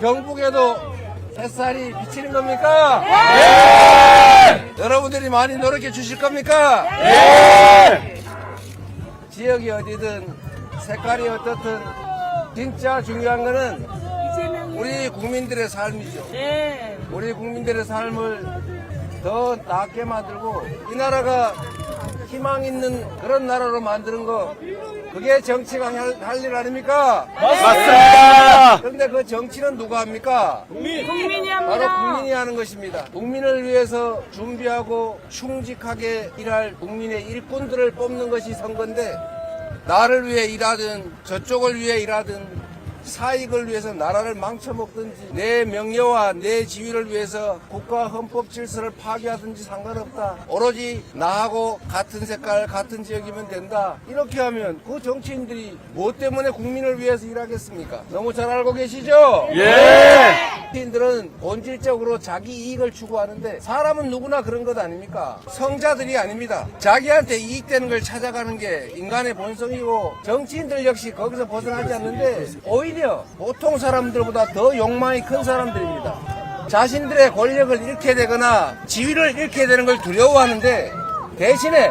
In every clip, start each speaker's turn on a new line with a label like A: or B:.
A: 경북에도 햇살이 비치는 겁니까? 여러분들이 많이 노력해 주실 겁니까? 지역이 어디든 색깔이 어떻든 진짜 중요한 거는 우리 국민들의 삶이죠.
B: 네.
A: 우리 국민들의 삶을 더 낫게 만들고 이 나라가 희망 있는 그런 나라로 만드는 거 그게 정치가 할 일 아닙니까?
C: 맞습니다.
A: 그런데 그 정치는 누가 합니까?
B: 국민이
A: 바로
B: 합니다.
A: 국민이 하는 것입니다. 국민을 위해서 준비하고 충직하게 일할 국민의 일꾼들을 뽑는 것이 선거인데 나를 위해 일하든 저쪽을 위해 일하든 사익을 위해서 나라를 망쳐먹든지 내 명예와 내 지위를 위해서 국가 헌법 질서를 파괴하든지 상관없다. 오로지 나하고 같은 색깔 같은 지역이면 된다. 이렇게 하면 그 정치인들이 뭐 때문에 국민을 위해서 일하겠습니까? 너무 잘 알고 계시죠?
C: 예.
A: 정치인들은 본질적으로 자기 이익을 추구하는데 사람은 누구나 그런 것 아닙니까? 성자들이 아닙니다. 자기한테 이익되는 걸 찾아가는 게 인간의 본성이고 정치인들 역시 거기서 벗어나지 않는데 오히려 보통 사람들보다 더 욕망이 큰 사람들입니다. 자신들의 권력을 잃게 되거나 지위를 잃게 되는 걸 두려워하는데 대신에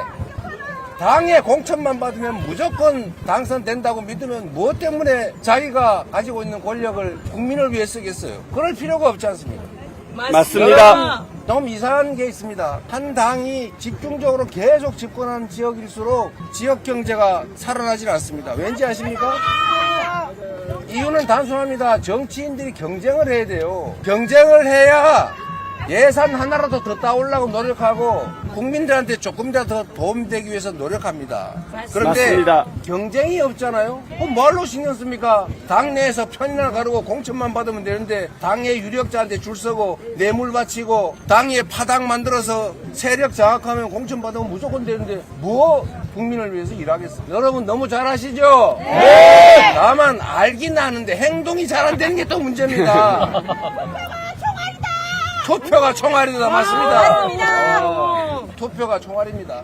A: 당의 공천만 받으면 무조건 당선된다고 믿으면 무엇 때문에 자기가 가지고 있는 권력을 국민을 위해 쓰겠어요? 그럴 필요가 없지 않습니까?
C: 맞습니다.
A: 너무 이상한 게 있습니다. 한 당이 집중적으로 계속 집권하는 지역일수록 지역 경제가 살아나질 않습니다. 왠지 아십니까? 이유는 단순합니다. 정치인들이 경쟁을 해야 돼요. 경쟁을 해야 예산 하나라도 더 따오려고 노력하고 국민들한테 조금이라도 더 도움되기 위해서 노력합니다. 그런데
C: 맞습니다.
A: 경쟁이 없잖아요. 그럼 뭘로 신경 씁니까? 당내에서 편이나 가르고 공천만 받으면 되는데 당의 유력자한테 줄 서고 뇌물 바치고 당의 파당 만들어서 세력 장악하면 공천 받으면 무조건 되는데 뭐 국민을 위해서 일하겠습니까? 여러분 너무 잘 아시죠? 네. 다만 알긴 아는데 행동이 잘 안 되는 게 또 문제입니다. 투표가 총알이다 맞습니다. 어, 투표가 총알입니다.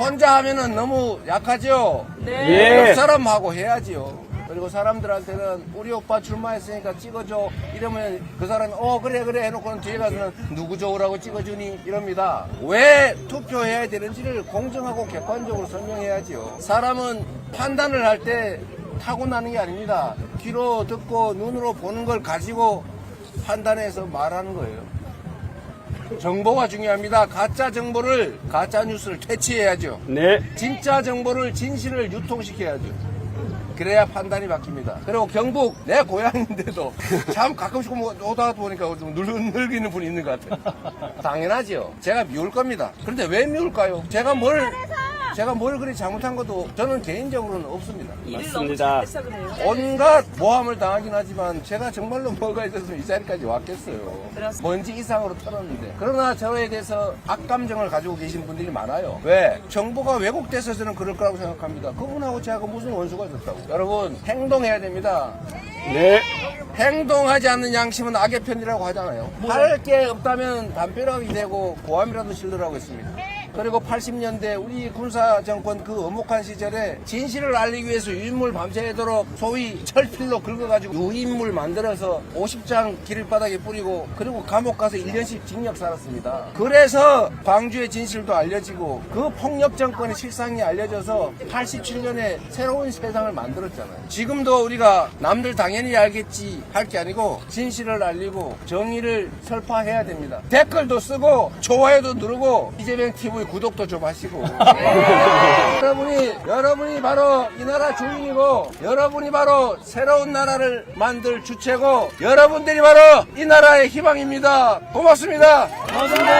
A: 혼자 하면은 너무 약하죠.
C: 예.
A: 옆 사람하고 해야지요. 그리고 사람들한테는 우리 오빠 출마했으니까 찍어줘 이러면 그 사람이 어 그래 그래 해놓고는 뒤에 가서는 누구 좋으라고 찍어주니 이럽니다. 왜 투표해야 되는지를 공정하고 객관적으로 설명해야지요. 사람은 판단을 할 때 타고나는 게 아닙니다. 귀로 듣고 눈으로 보는 걸 가지고 판단해서 말하는 거예요. 정보가 중요합니다. 가짜 정보를 가짜 뉴스를 퇴치해야죠.
C: 네.
A: 진짜 정보를 진실을 유통시켜야죠. 그래야 판단이 바뀝니다. 그리고 경북 내 고향인데도 참 가끔씩 뭐 오다 보니까 좀 늙, 늙이는 분이 있는 것 같아요. 당연하죠. 제가 미울 겁니다. 그런데 왜 미울까요? 제가 뭘 제가 뭘 그리 잘못한 것도 저는 개인적으로는 없습니다.
B: 일을 너무
C: 맞습니다.
B: 잘해서 그래요.
A: 온갖 모함을 당하긴 하지만 제가 정말로 뭐가 있었으면 이 자리까지 왔겠어요.
B: 그렇습니다.
A: 먼지 이상으로 털었는데. 그러나 저에 대해서 악감정을 가지고 계신 분들이 많아요. 왜? 정보가 왜곡돼서 저는 그럴 거라고 생각합니다. 그분하고 제가 무슨 원수가 있었다고. 여러분, 행동해야 됩니다.
C: 네.
A: 행동하지 않는 양심은 악의 편이라고 하잖아요. 할 게 없다면 담벼락이 되고 고함이라도 실으라고 했습니다. 그리고 80년대 우리 군사 정권 그 엄혹한 시절에 진실을 알리기 위해서 유인물 밤새도록 소위 철필로 긁어가지고 유인물 만들어서 50장 길바닥에 뿌리고 그리고 감옥 가서 1년씩 징역 살았습니다. 그래서 광주의 진실도 알려지고 그 폭력 정권의 실상이 알려져서 87년에 새로운 세상을 만들었잖아요. 지금도 우리가 남들 당연히 알겠지 할 게 아니고 진실을 알리고 정의를 설파해야 됩니다. 댓글도 쓰고 좋아요도 누르고 이재명 TV 구독도 좀 하시고 여러분이 여러분이 바로 이 나라 주인이고 여러분이 바로 새로운 나라를 만들 주체고 여러분들이 바로 이 나라의 희망입니다. 고맙습니다.